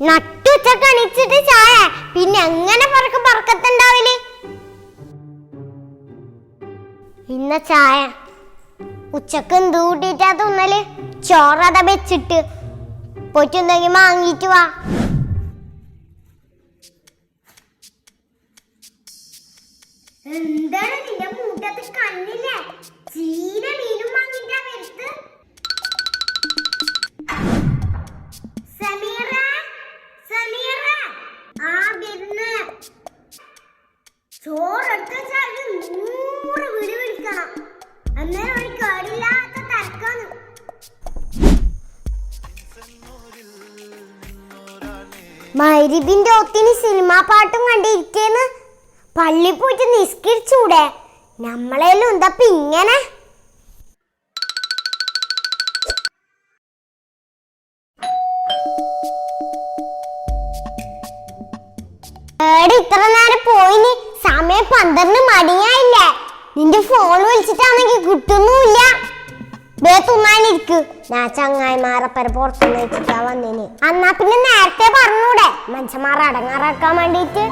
നട്ടുച്ച ചായ. പിന്നെ എങ്ങനെ പറക്ക് പറക്കത്തുണ്ടാവില്ലേ? ഇന്ന ചായ. ഉച്ചയ്ക്ക് എന്ത് കൂട്ടിട്ടാ തിന്നൽ? ചോറത വെച്ചിട്ട്. പോയിട്ടുണ്ടെങ്കിൽ വാങ്ങിയിട്ട് വാ. എന്താണ് നിന്റെ മൂട്ടത്ത് കണ്ണില്ലേ? ചീന മീനും വാങ്ങിട്ടാ വരുത്ത്. തിരക്കാണ് മൈരിബിന്റെ ഒത്തിന് സിനിമാ പാട്ടും കണ്ടിരിക്കേന്ന്. പള്ളി പോയിട്ട് നിസ്കരിച്ചൂടെ. നമ്മളെല്ലാം എന്താ ഇങ്ങനെ? ഏടെ ഇത്ര നേരം പോയിന്. സമയം പന്ത്രണ്ട് മണിയായില്ലേ. നിന്റെ ഫോൺ വിളിച്ചിട്ടാണെങ്കിൽ കിട്ടുന്നുമില്ല. ദേ ഞാൻ ചങ്ങായിമാരപ്പര പുറത്തുനിന്ന് വെച്ചിട്ടാ വന്നിന്. അന്നാ പിന്നെ നേരത്തെ പറഞ്ഞൂടെ. മനുഷ്യന്മാർ അടങ്ങാറാക്കാൻ വേണ്ടിട്ട്.